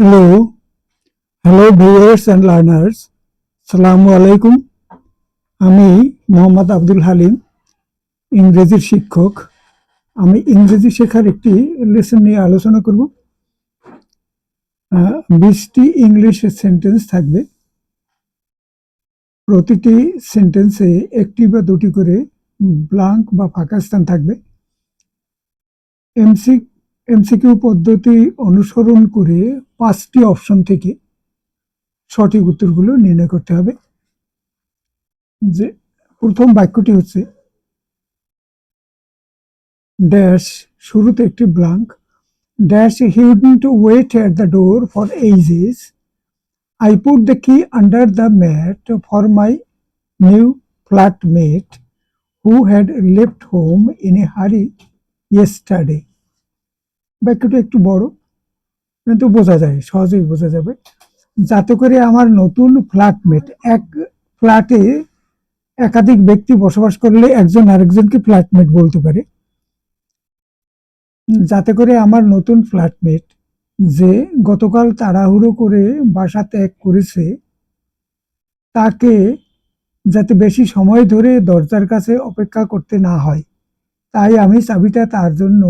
Hello hello viewers and learners সালামু আলাইকুম আমি মোহাম্মদ আব্দুল হালিম ইংরেজির শিক্ষক। আমি ইংরেজি শেখার একটি লেসন নিয়ে আলোচনা করব। বিশটি ইংলিশ সেন্টেন্স থাকবে। প্রতিটি সেন্টেন্সে একটি বা দুটি করে ব্লাঙ্ক বা ফাঁকা স্থান থাকবে। এমসি এমসিকিউ পদ্ধতি অনুসরণ করে পাঁচটি অপশন থেকে সঠিক উত্তরগুলো নির্ণয় করতে হবে। যে প্রথম বাক্যটি হচ্ছে ড্যাশ শুরুতে একটি blank dash he wouldn't wait at the door for ages I put the key under the mat for my new flatmate who had left home in a hurry yesterday বাক্যটা একটু বড়, কিন্তু বোঝা যায়, সহজেই বোঝা যাবে। যাতে করে আমার নতুন ফ্ল্যাটমেট এক ফ্ল্যাটে একাধিক ব্যক্তি বসবাস করলে একজন আরেকজনকে ফ্ল্যাটমেট বলতে পারে। যাতে করে আমার নতুন ফ্ল্যাটমেট যে গতকাল তাড়াহুড়ো করে বাসা ত্যাগ করেছে, তাকে যাতে বেশি সময় ধরে দরজার কাছে অপেক্ষা করতে না হয়। তাই আমি চাবিটা তার জন্য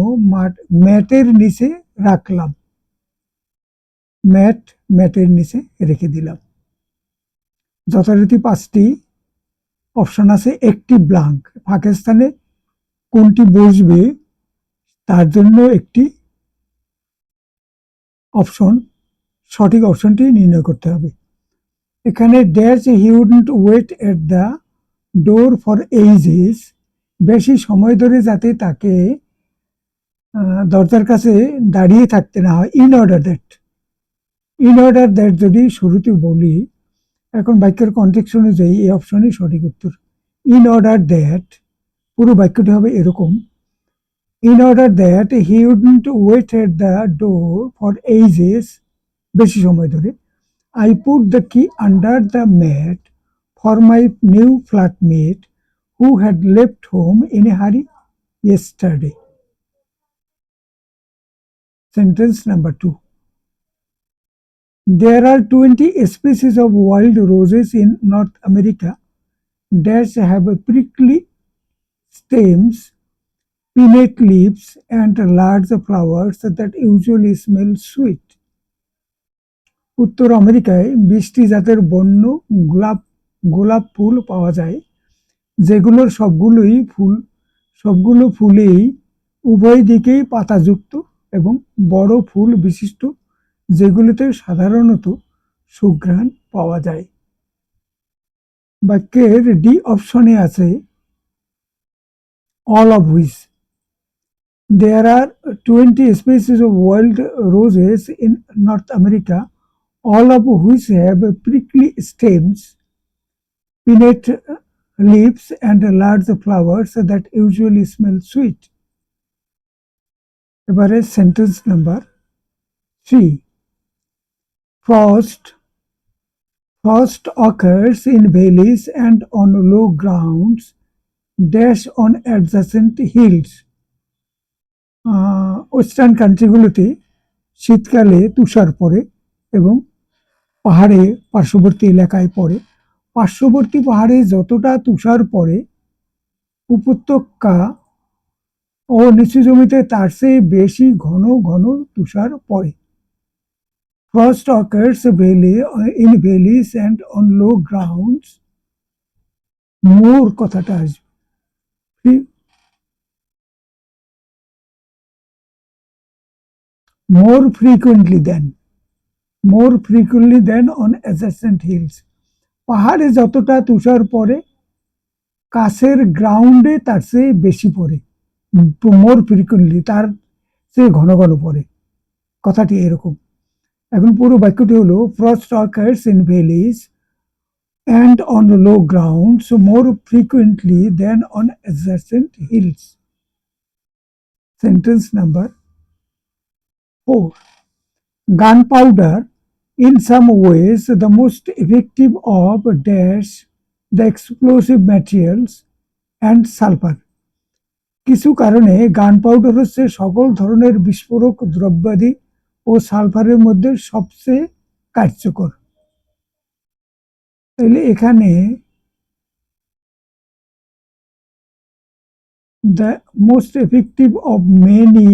ম্যাটের নিচে রাখলাম। ম্যাট, ম্যাটের নিচে রেখে দিলাম। যথারীতি পাঁচটি অপশন আছে, একটি ব্লাঙ্ক। পাকিস্তানে কোনটি বসবে তার জন্য একটি অপশন, সঠিক অপশনটি নির্ণয় করতে হবে। এখানে dash he wouldn't wait at the door for ages বেশি সময় ধরে যাতে তাকে দরজার কাছে দাঁড়িয়ে থাকতে না হয়। In order that in order that যদি শুরুতে বলি, এখন বাক্যের কন্টেক্স অনুযায়ী এই অপশনই সঠিক উত্তর। ইন অর্ডার দ্যাট পুরো বাক্যটি হবে এরকম। In order that he wouldn't wait at the door for ages বেশি সময় ধরে I put the key under the mat for my new flatmate who had left home in a hurry yesterday. Sentence number two. There are 20 species of wild roses in North America that have prickly stems, pinnate leaves, and large flowers that usually smell sweet. উত্তর আমেরিকায় বিশটি জাতের বন্য গোলাপ গোলাপ ফুল পাওয়া যায় যেগুলোর সবগুলোই ফুল সবগুলো ফুলেই উভয় দিকেই পাতাযুক্ত এবং বড় ফুল বিশিষ্ট যেগুলোতে সাধারণত সুঘ্রাণ পাওয়া যায়। বাক্যের ডি অপশনে আছে all of which there are twenty species of wild roses in North America all of which have prickly stems, pinnate leaves and large flowers that usually smell sweet. এবারে sentence number three frost frost occurs in valleys and on low grounds dash on adjacent hills western কান্ট্রিগুলোতে শীতকালে তুষার পড়ে এবং পাহাড়ে পার্শ্ববর্তী এলাকায় পড়ে পার্শ্ববর্তী পাহাড়ে যতটা তুষার পড়ে, উপত্যকা ও নিচু জমিতে তার চেয়ে বেশি ঘন ঘন তুষার পড়ে। Frost occurs valley in valleys and on low grounds more কথাটা আসবে। More more than more more than on adjacent hills পাহাড়ে যতটা তুষার পড়ে কাছের গ্রাউন্ডে তার চেয়ে বেশি পড়ে মোর ফ্রিকুয়েন্টলি তার চেয়ে ঘন ঘন পড়ে। কথাটি এরকম। এখন পুরো বাক্যটি হলো frost occurs in valleys and on low grounds more frequently than on adjacent hills sentence number four. Gunpowder, in some ways, the most effective of dash the explosive materials and sulfur. কিছু কারণে গান powder হচ্ছে সকল ধরনের বিস্ফোরক দ্রব্যাদি ও সালফারের মধ্যে সবচেয়ে কার্যকর তাহলে এখানে the most effective of many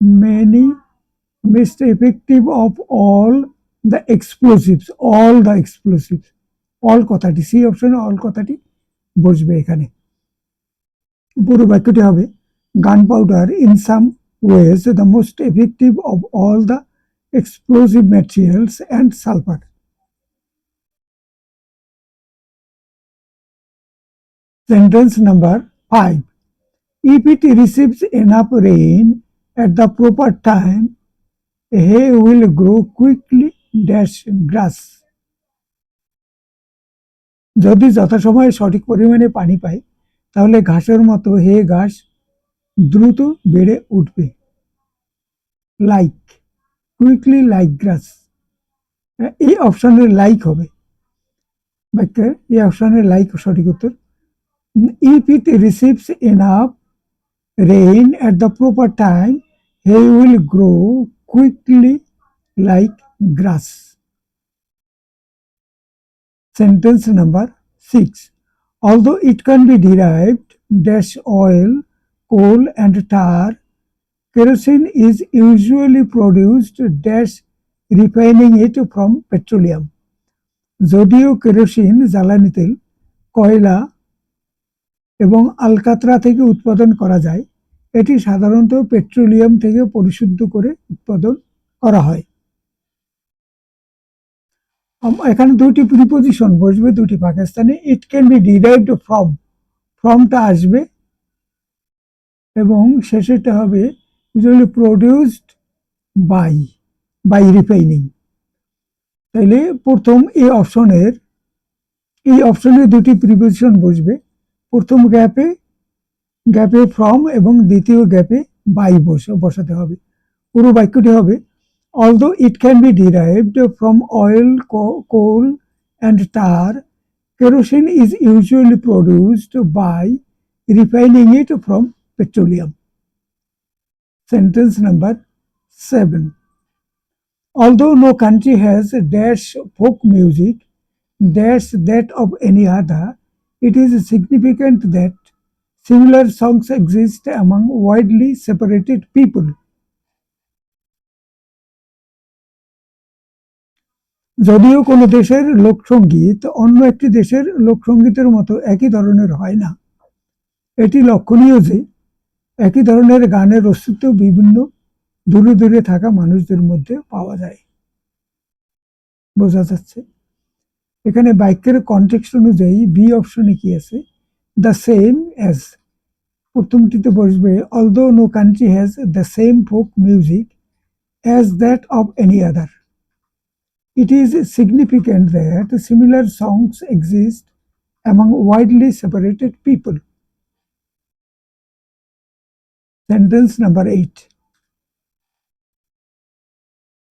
many most effective of all the explosives all the explosives all কথাটি সি অপশনে অল কথাটি বসবে এখানে পুরো বাক্যটি হবে gunpowder in some ways the most effective of all the explosive materials and sulphur Sentence number 5. If it receives enough rain at the proper time, hay will grow quickly dash grass. যদি যথাসময়ে সঠিক পরিমাণে পানি পায়, তাহলে ঘাসের মতো হে ঘাস দ্রুত বেড়ে উঠবে। লাইক কুইকলি লাইক গ্রাস এই অপশানের লাইক হবে। বাক্যের এই অপশনের লাইক সঠিক উত্তর। If it receives enough rain at the proper time he will grow quickly like grass. Sentence number 6. Although it can be derived dash oil, coal and tar, kerosene is usually produced dash refining it from petroleum. যদিও kerosene জ্বালানি তেল কয়লা এবং আলকাতরা থেকে উৎপাদন করা যায় এটি সাধারণত পেট্রোলিয়াম থেকে পরিশুদ্ধ করে উৎপাদন করা হয়। এখানে দুটি প্রিপোজিশন বসবে দুটি পাকিস্তানে। It can be derived from ফ্রমটা আসবে এবং শেষেরটা হবে usually produced by by refining তাইলে প্রথম এই অপশনের এই অপশনের দুটি প্রিপোজিশন বসবে। প্রথম গ্যাপে গ্যাপে ফ্রম এবং দ্বিতীয় গ্যাপে বাই বসে বসাতে হবে পুরো বাক্যটি হবে although it can be derived from oil coal and tar kerosene is usually produced by refining it from petroleum. Sentence number 7. Although no country has dash folk music, dash that of any other, it is significant that similar songs exist among widely separated people. যদিও কোনো দেশের লোকসঙ্গীত অন্য একটি দেশের লোকসঙ্গীতের মতো একই ধরনের হয় না, এটি লক্ষণীয় যে একই ধরনের গানের অস্তিত্ব বিভিন্ন দূরে দূরে থাকা মানুষদের মধ্যে পাওয়া যায়। বোঝা যাচ্ছে। এখানে বাক্যের কনটেক্সট অনুযায়ী বি অপশনে কি আছে? দ্য সেম অ্যাজ প্রথমটিতে বসবে although no country has the same folk music as that of any other it is significant that similar songs exist among widely separated people Sentence number 8.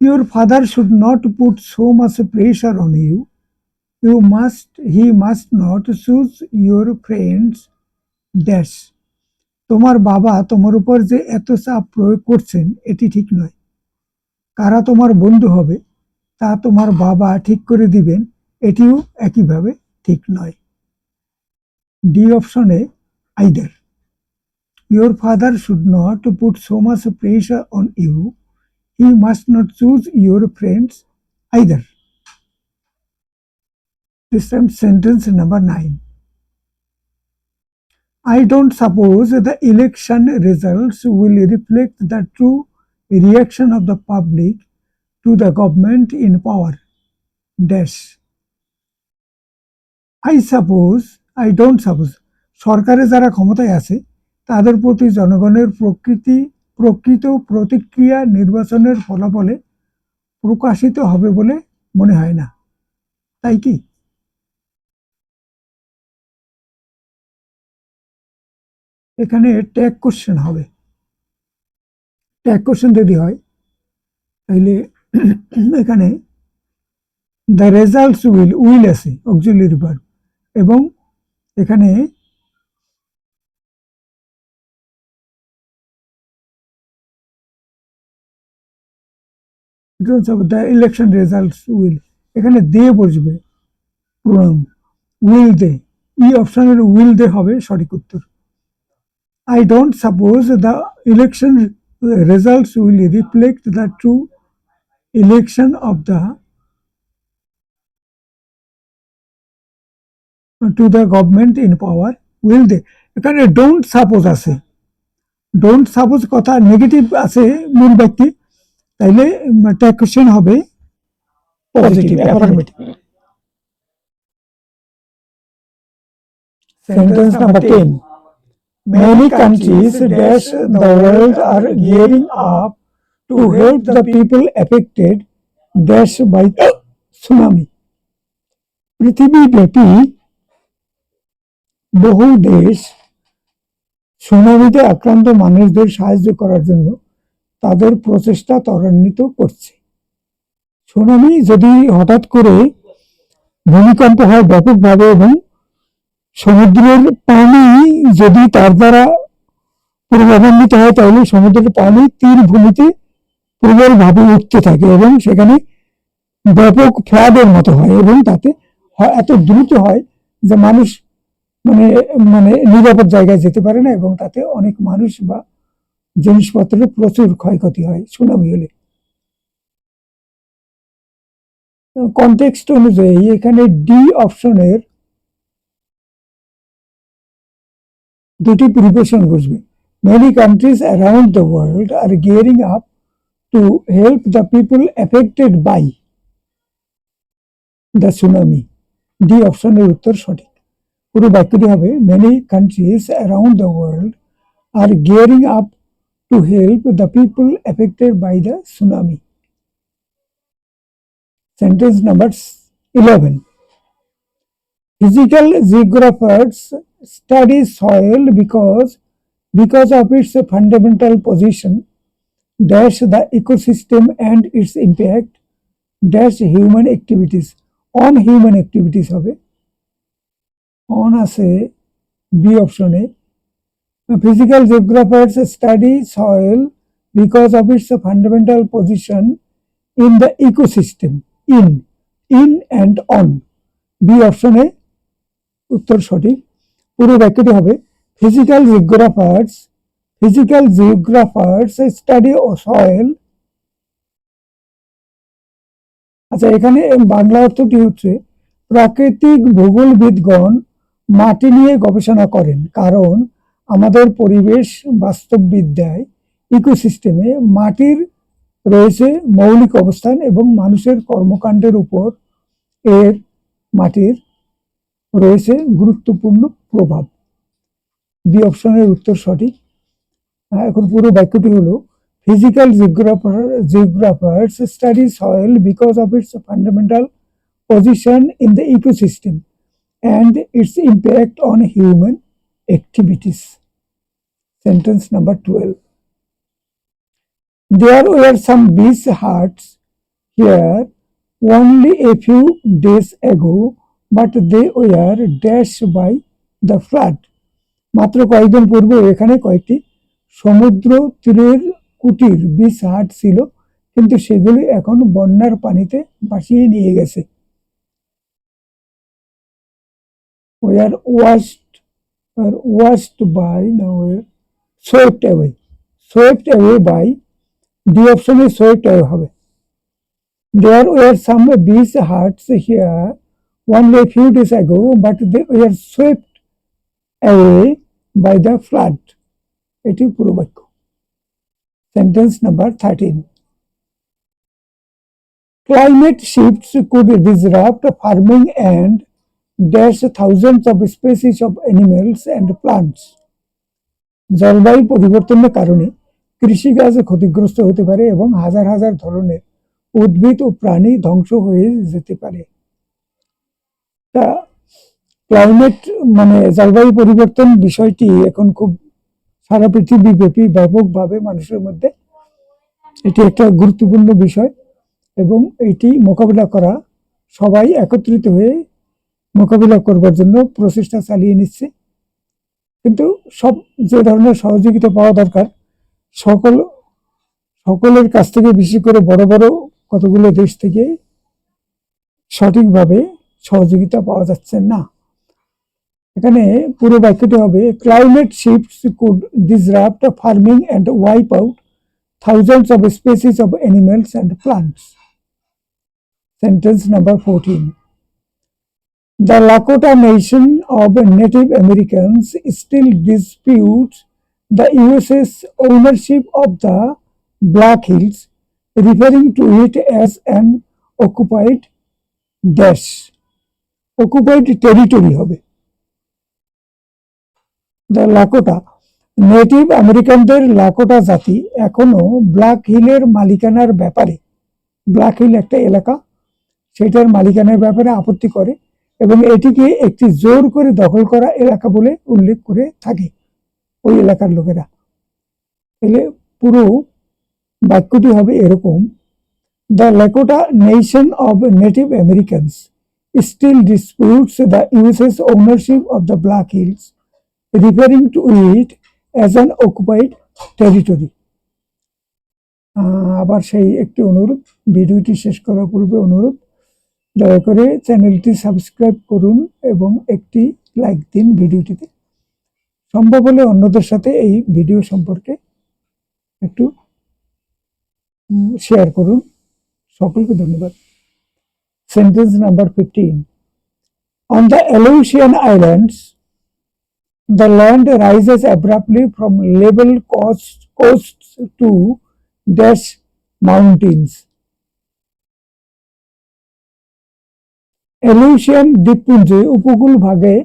Your father should not put so much pressure on you you must he must not choose your friends dash তোমার বাবা তোমার উপর যে এত চাপ প্রয়োগ করছেন, এটি ঠিক নয়। কারা তোমার বন্ধু হবে, তা তোমার বাবা ঠিক করে দিবেন, এটিও একইভাবে ঠিক নয়। ডি অপশনে either. Your father should not put so much pressure on you he must not choose your friends either sentence, number 9. I don't suppose the election results will reflect the true reaction of the public to the government in power. Dash. I suppose, I don't suppose, সরকারে যারা ক্ষমতায় আছে তাদের প্রতি জনগণের প্রকৃতি প্রকৃত প্রতিক্রিয়া নির্বাচনের ফলাফলে প্রকাশিত হবে বলে মনে হয় না তাই কি এখানে ট্যাগ কোশ্চেন হবে। ট্যাগ কোশ্চেন যদি হয় তাহলে এখানে দ্য রেজাল্টস উইল উইল আছে অক্সিলারি ভার্ব এবং এখানে ইলেকশন রেজাল্টস উইল এখানে দে বসবে প্রণাম উইল দে ই অপশানের উইল দে হবে সঠিক উত্তর। I don't suppose the election results will reflect the true election of the to the government in power will they এখানে ডোন্ট সাপোজ আছে ডোন্ট সাপোজ কথা নেগেটিভ আছে মূল ব্যক্তি তাইলে ট্যাগ কোশ্চেন হবে positive affirmative Sentence number 10. Many countries dash the world are gearing up to help the people affected dash by the tsunami. পৃথিবীব্যাপী বহু দেশ সুনামিতে আক্রান্ত মানুষদের সাহায্য করার জন্য তাদের প্রচেষ্টা ত্বরান্বিত করছে সুনামি যদি হঠাৎ করে ভূমিকম্প হয় ব্যাপকভাবে এবং সমুদ্রের পানি যদি তার দ্বারা প্রভাবান্বিত হয়, তাহলে সমুদ্রের পানি তীর ভূমিতে প্রবলভাবে উঠতে থাকে এবং সেখানে ব্যাপক ফ্লাডের মতো হয় এবং তাতে এত দ্রুত হয় যে মানুষ মানে মানে নিরাপদ জায়গায় যেতে পারে না এবং তাতে অনেক মানুষ বা জিনিসপত্রের প্রচুর ক্ষয়ক্ষতি হয়, সুনামি হলে। কনটেক্সট অনুযায়ী এখানে ডি অপশনের দুটি প্রিপারেশন বসবে many countries around the world are gearing up to help the people affected by the tsunami D অপশনের উত্তর সঠিক। পুরো বাক্যটি হবে many countries around the world are gearing up to help the people affected by the tsunami sentence number eleven Physical geographers study soil because because of its fundamental position dash the ecosystem and its impact dash human activities on human activities হবে on আছে B অপশনে physical geographers study soil because of its fundamental position in the ecosystem in in and on B অপশনে উত্তর সঠিক পুরো বাক্যটি হবে physical geographers physical geographers study ও soil আচ্ছা এখানে বাংলা অর্থটি হচ্ছে প্রাকৃতিক ভূগোলবিদগণ মাটি নিয়ে গবেষণা করেন, কারণ আমাদের পরিবেশ বাস্তববিদ্যায় ইকোসিস্টেমে মাটির রয়েছে মৌলিক অবস্থান এবং মানুষের কর্মকাণ্ডের উপর এর মাটির রয়েছে গুরুত্বপূর্ণ প্রভাব। বি অপশনের উত্তর সঠিক। এখন পুরো বাক্যটি হলো physical geographer geographers study soil because of its fundamental position in the ecosystem and its impact on human activities sentence number twelve There were some beach huts here only a few days ago, but they were dash by the flood. মাত্র কয়েকদিন পূর্বে এখানে কয়েকটি সমুদ্র তীরের কুটির beach হাট ছিল, কিন্তু সেগুলি এখন বন্যার পানিতে ভাসিয়ে নিয়ে গেছে। Were washed R washed by না were swept away swept away by D অপশনে সোয়েপ্ট অ্যাওয়ে হবে। There were some beach huts here. only a few days ago, but they were swept away by the flood. এটি পুরো বাক্য sentence number thirteen Climate shifts could disrupt farming and dash thousands of species of animals and plants. জলবায়ু পরিবর্তনের কারণে কৃষিকাজ ক্ষতিগ্রস্ত হতে পারে এবং হাজার হাজার ধরনের উদ্ভিদ ও প্রাণী ধ্বংস হয়ে যেতে পারে তা ক্লাইমেট মানে জলবায়ু পরিবর্তন বিষয়টি এখন খুব সারা পৃথিবী ব্যাপী, ব্যাপকভাবে মানুষের মধ্যে এটি একটা গুরুত্বপূর্ণ বিষয় এবং এটি মোকাবিলা করা সবাই একত্রিত হয়ে মোকাবিলা করবার জন্য প্রচেষ্টা চালিয়ে নিচ্ছে। কিন্তু সব যে ধরনের সহযোগিতা পাওয়া দরকার, সকল, সকলের কাছ থেকে বেশি করে বড় বড় কতগুলো দেশ থেকে সঠিকভাবে সহযোগিতা পাওয়া যাচ্ছে না এখানে পুরো বাক্যটি হবে climate shifts could disrupt farming and wipe out thousands of species of animals and plants Sentence number 14. The Lakota Nation of Native Americans still disputes the US's ownership of the Black Hills, referring to it as an occupied dash. Occupied territory হবে। The Lakota native আমেরিকানদের Lakota জাতি এখনও black হিলের মালিকানার ব্যাপারে black hill একটা এলাকা, সেটার মালিকানার ব্যাপারে আপত্তি করে এবং এটিকে একটি জোর করে দখল করা এলাকা বলে উল্লেখ করে থাকে ওই এলাকার লোকেরা। তাহলে পুরো বাক্যটি হবে এরকম the Lakota nation of native Americans still disputes the US's ownership of the Black Hills referring to it as an occupied territory আবার সেই একটি অনুরোধ, ভিডিওটি শেষ করার পূর্বে অনুরোধ, দয়া করে চ্যানেলটি সাবস্ক্রাইব করুন এবং একটি লাইক দিন ভিডিওটিতে। সম্ভব হলে অন্যদের সাথে এই ভিডিও সম্পর্কে একটু শেয়ার করুন। সকলকে ধন্যবাদ। Sentence number fifteen on the Aleutian Islands, the land rises abruptly from level coast, coasts to dash mountains. Aleutian দ্বীপপুঞ্জে উপকূল ভাগে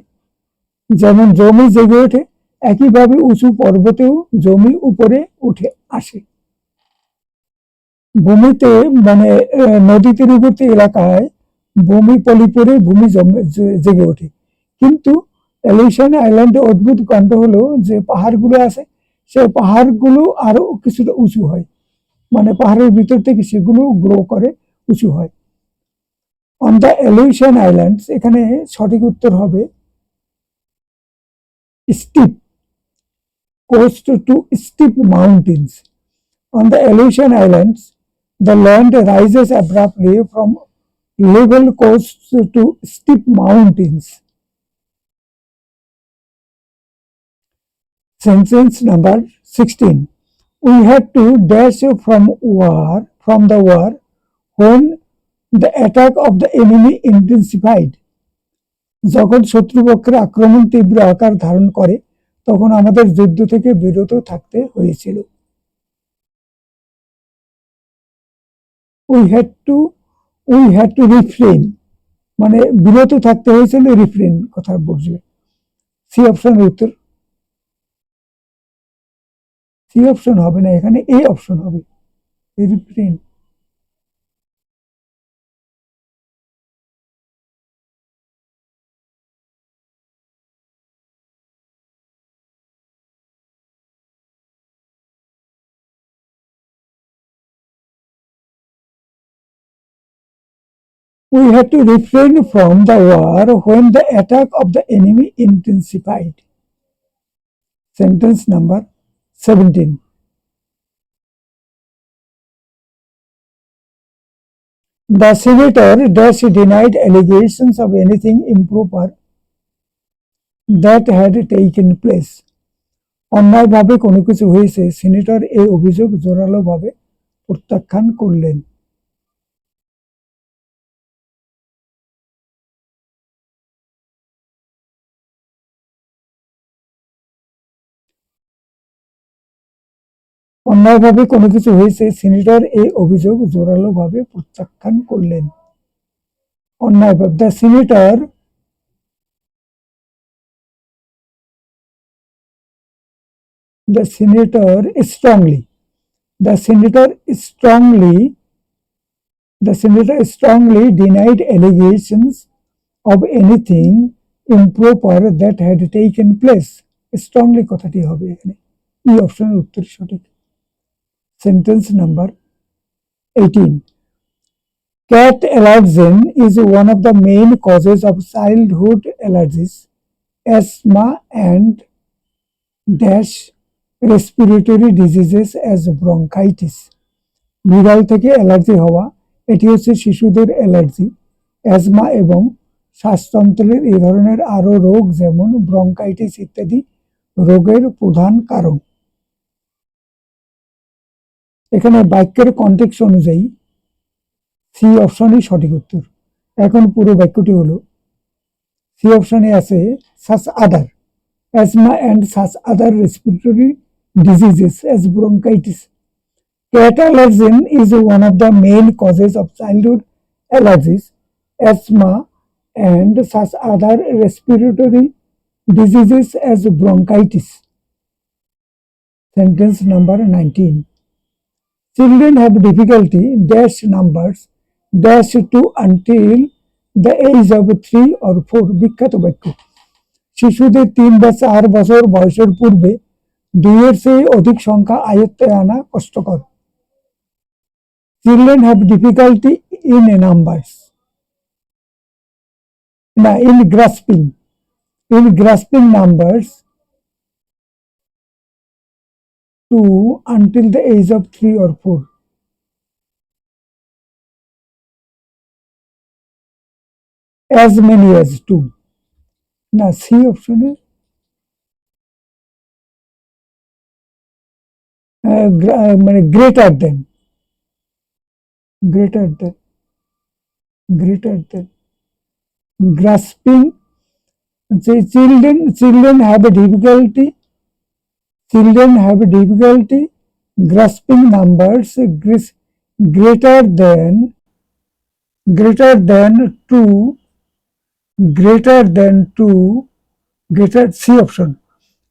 যেমন জমি জেগে ওঠে একইভাবে উঁচু পর্বতেও জমি উপরে উঠে আসে ভূমিতে মানে নদী তীরবর্তী এলাকায় ভূমি পলি পরে ভূমি জেগে ওঠে। কিন্তু এলিউশিয়ান আইল্যান্ডে অদ্ভুত কাণ্ড হলো যে পাহাড়গুলো আছে সে পাহাড়গুলো আরও কিছুটা উঁচু হয়। মানে পাহাড়ের ভিতর থেকে সেগুলো গ্রো করে উঁচু হয়। অন দ্য এলিউশন আইল্যান্ডস এখানে সঠিক উত্তর হবে steep coast to steep mountains on the Aleutian islands the land rises abruptly from level coast to steep mountains Sentence number 16. We had to dash from war, from the war, when the attack of the enemy intensified. যখন শত্রুপক্ষের আক্রমণ তীব্র আকার ধারণ করে তখন আমাদের যুদ্ধ থেকে বিরত থাকতে হয়েছিল we had to we had to refrain মানে বিরত থাকতে হয়েছিল রিফ্রেন কথা বুঝবে সি অপশনের উত্তর। সি অপশন হবে না, এখানে এ অপশন হবে। Refrain We had to refrain from the war when the attack of the enemy intensified. Sentence number 17. The senator thus denied allegations of anything improper that had taken place. অন্যায়ভাবে কোনো কিছু হয়েছে senator এই অভিযোগ জোরালোভাবে প্রত্যাখ্যান করলেন অন্যায়ভাবে কোনো কিছু হয়েছে, সিনেটর এই অভিযোগ জোরালোভাবে প্রত্যাখ্যান করলেন। অন্যায়ভাবে the senator the senator strongly the senator strongly the senator strongly denied allegations of anything improper that had taken place strongly কথাটি হবে এখানে। এই অপশনের উত্তর সঠিক। Sentence number 18 cat allergen is one of the main causes of childhood allergies, asthma and dash respiratory diseases as bronchitis বিড়াল থেকে allergy হওয়া, এটি হচ্ছে শিশুদের অ্যালার্জি অ্যাজমা এবং শ্বাসতন্ত্রের এই ধরনের আরও রোগ যেমন ব্রঙ্কাইটিস ইত্যাদি, রোগের প্রধান কারণ। এখানে বাক্যের কন্টেক্স অনুযায়ী সি অপশনই সঠিক উত্তর। এখন পুরো বাক্যটি হল সি অপশনে আছে such other asthma and such other respiratory diseases as bronchitis cat allergen is one of the main causes of childhood allergies asthma and such other respiratory diseases as bronchitis sentence number nineteen Children have difficulty, dash numbers, dash to until the age of 3 or 4 বিখ্যাত বাক্য। শিশুদের তিন বা চার বছর বয়সের পূর্বে দুইয়ের চেয়ে অধিক সংখ্যা আয়ত্তে আনা কষ্টকর। Children have difficulty in a numbers না in grasping in grasping numbers two until the age of three or four. As many as two. Now, C option uh, মানে uh, greater than greater than greater than grasping Say children children have a difficulty have a difficulty grasping numbers greater than greater than 2 greater than 2 greater C option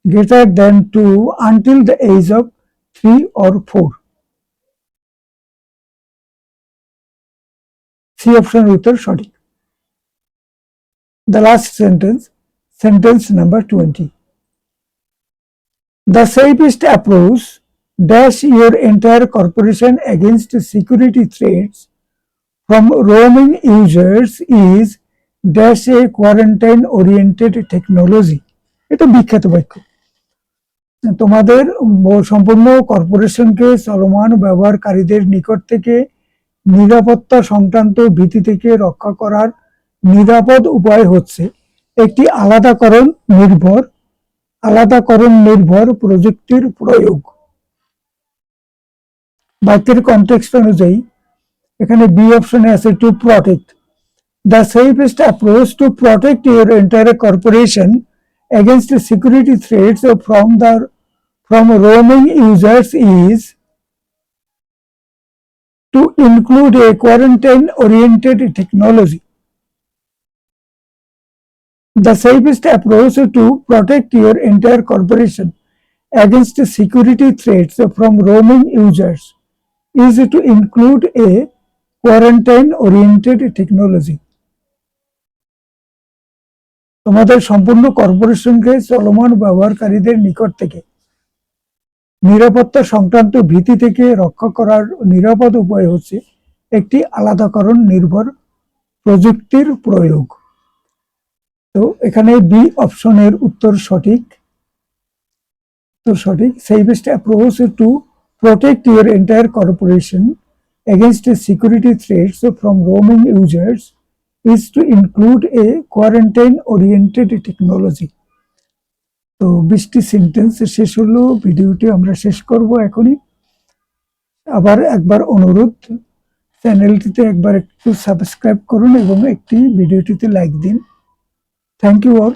greater than 2 until the age of 3 or 4 C option উত্তর সঠিক the last sentence sentence number 20 The safest approach dash your entire corporation against security threats from roaming users is dash a quarantine oriented technology এটা বিখ্যাত বাক্য। তোমাদের সম্পূর্ণ কর্পোরেশনকে চলমান ব্যবহারকারীদের নিকট থেকে নিরাপত্তা সংক্রান্ত ভীতি থেকে রক্ষা করার নিরাপদ উপায় হচ্ছে একটি আলাদাকরণ নির্ভর আলাদাকরণ নির্ভর প্রযুক্তির প্রয়োগ বাক্যের কনটেক্সট অনুযায়ী এখানে বি অপশনে আছে to protect The safest approach to protect your entire corporation against security threats from the from roaming users is to include a quarantine oriented technology. The safest approach to protect your entire corporation against security threats from roaming users is to include a quarantine oriented technology. তোমাদের সম্পূর্ণ কর্পোরেশনকে চলমান ব্যবহারকারীদের নিকট থেকে নিরাপত্তা সংক্রান্ত ভীতি থেকে রক্ষা করার নিরাপদ উপায় হচ্ছে একটি আলাদাকরণ নির্ভর প্রযুক্তির প্রয়োগ তো এখানে বি অপশনের উত্তর সঠিক। উত্তর সঠিক। Safest approach to protect your entire corporation against security threats from roaming users is to include a quarantine oriented technology তো বৃষ্টি সেন্টেন্স শেষ হলো, ভিডিওটি আমরা শেষ করব এখনই। আবার একবার অনুরোধ চ্যানেলটিতে একবার একটু সাবস্ক্রাইব করুন এবং একটি ভিডিওটিতে লাইক দিন। Thank you all